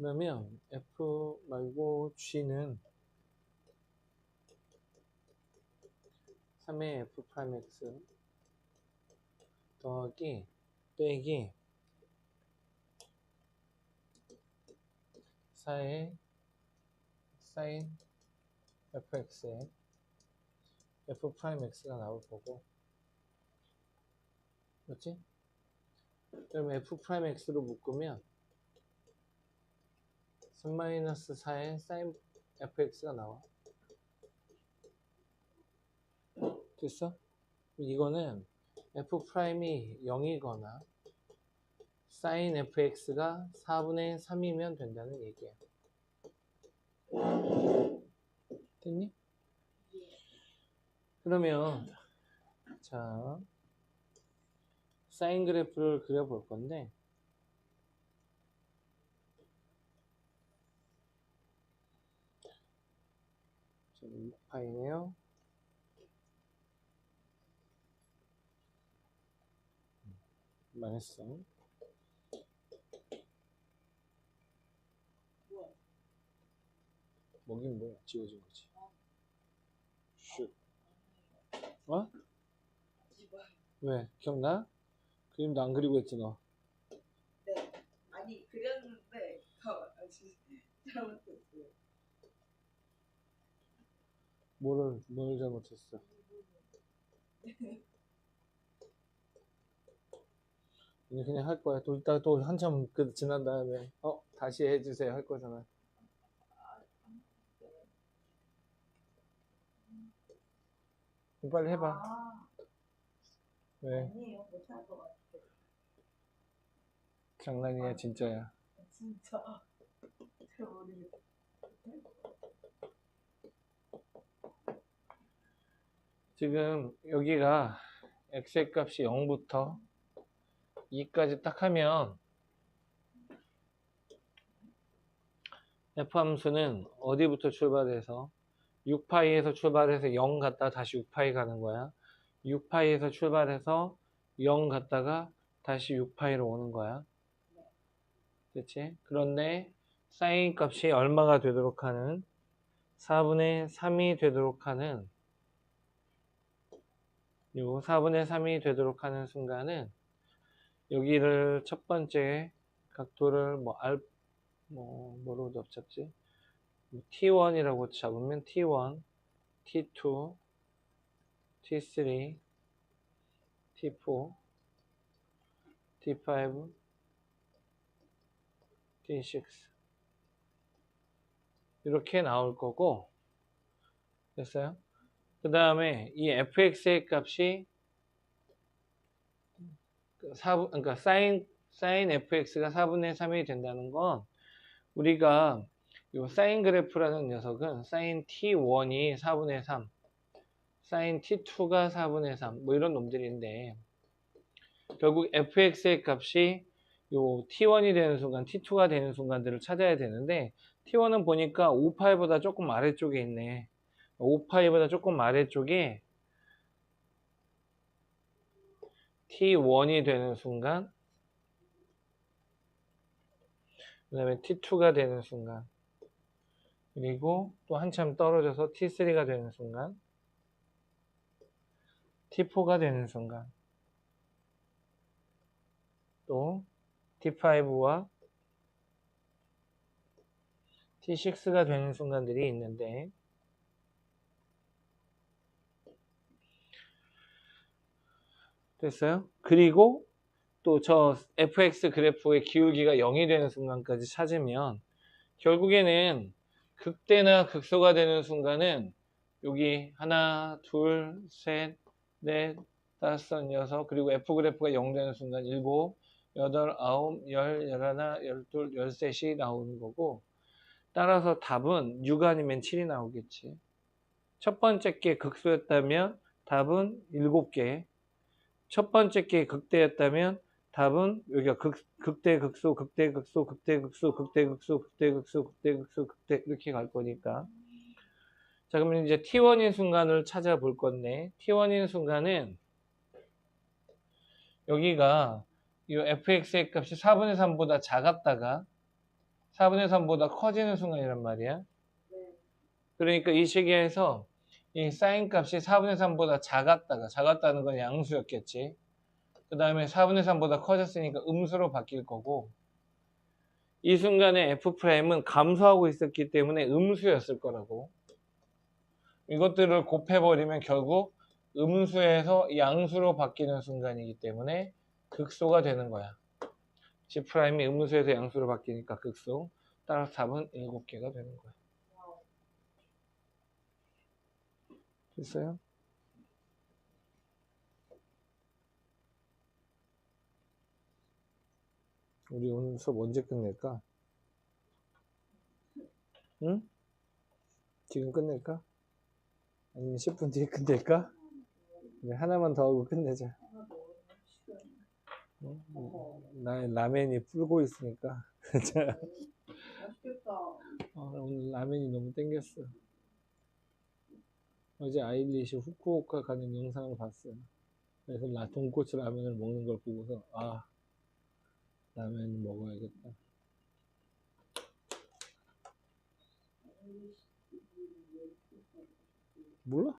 그러면 f 말고 g는 3의 f 프라임 x 더하기 빼기 4의 사인 fx에 f 프라임 x가 나올 거고 그렇지? 그러면 f 프라임 x로 묶으면 3-4의 사인 fx가 나와 됐어? 이거는 f 프라임이 0이거나 사인 fx가 4분의 3이면 된다는 얘기야 됐니? 그러면 자 사인 그래프를 그려볼 건데 파이네요 망했어 뭐긴 뭐야 지워진 거지 슛 어? 왜? 기억나? 그림도 안 그리고 했지 너 네. 아니 그렸는데 어, 아직 잘못했어요. 뭐를 뭘 잘못했어 이제 그냥 할 거야 또 이따가 또 한참 그 지난 다음에 어 다시 해주세요 할 거잖아 빨리 해봐 아, 왜 아니에요. 못할 것 같아요. 장난이야 진짜야 진짜. 잘 모르겠어. 지금 여기가 x의 값이 0부터 2까지 딱 하면 f 함수는 어디부터 출발해서 6파이에서 출발해서 0 갔다가 다시 6파이 가는 거야. 6파이에서 출발해서 0 갔다가 다시 6파이로 오는 거야. 그치? 그런데 사인 값이 얼마가 되도록 하는? 4분의 3이 되도록 하는 요 4분의 3이 되도록 하는 순간은 여기를 첫 번째 각도를 뭐 알, 뭐, 뭐로 잡지? 뭐 T1이라고 잡으면 T1, T2, T3, T4, T5, T6 이렇게 나올 거고 됐어요? 그 다음에 이 fx의 값이 4, 그러니까 사인 사인 fx가 4분의 3이 된다는 건 우리가 이 사인 그래프라는 녀석은 사인 t1이 4분의 3, 사인 t2가 4분의 3, 뭐 이런 놈들인데 결국 fx의 값이 요 t1이 되는 순간, t2가 되는 순간들을 찾아야 되는데 t1은 보니까 5파이보다 조금 아래쪽에 있네. 5파이보다 조금 아래쪽에 T1이 되는 순간 그 다음에 T2가 되는 순간 그리고 또 한참 떨어져서 T3가 되는 순간 T4가 되는 순간 또 T5와 T6가 되는 순간들이 있는데 됐어요? 그리고 또 저 fx 그래프의 기울기가 0이 되는 순간까지 찾으면 결국에는 극대나 극소가 되는 순간은 여기 하나, 둘, 셋, 넷, 다섯, 여섯 그리고 f 그래프가 0 되는 순간 일곱, 여덟, 아홉, 열, 열하나, 열둘, 열셋이 나오는 거고 따라서 답은 6 아니면 7이 나오겠지. 첫 번째 게 극소였다면 답은 7개, 첫 번째 게 극대였다면 답은 여기가 극, 극대, 극소, 극대, 극소, 극대, 극소, 극대, 극소, 극대, 극소, 극대, 극소, 극대 이렇게 갈 거니까. 자, 그러면 이제 T1인 순간을 찾아볼 건데 T1인 순간은 여기가 이 fx의 값이 4분의 3보다 작았다가 4분의 3보다 커지는 순간이란 말이야. 네. 그러니까 이 시기에서 이 사인 값이 4분의 3보다 작았다가 작았다는 건 양수였겠지. 그 다음에 4분의 3보다 커졌으니까 음수로 바뀔 거고 이 순간에 F'은 감소하고 있었기 때문에 음수였을 거라고. 이것들을 곱해버리면 결국 음수에서 양수로 바뀌는 순간이기 때문에 극소가 되는 거야. G'이 음수에서 양수로 바뀌니까 극소. 따라서 답은 7개가 되는 거야. 됐어요? 우리 오늘 수업 언제 끝낼까? 응? 지금 끝낼까? 아니면 10분 뒤에 끝낼까? 네, 하나만 더 하고 끝내자. 응? 나의 라멘이 불고 있으니까. 자. 어, 오늘 라멘이 너무 땡겼어. 어제 아일리시 후쿠오카 가는 영상을 봤어요. 그래서 나 돈코츠 라면을 먹는 걸 보고서 아 라면 먹어야겠다. 몰라?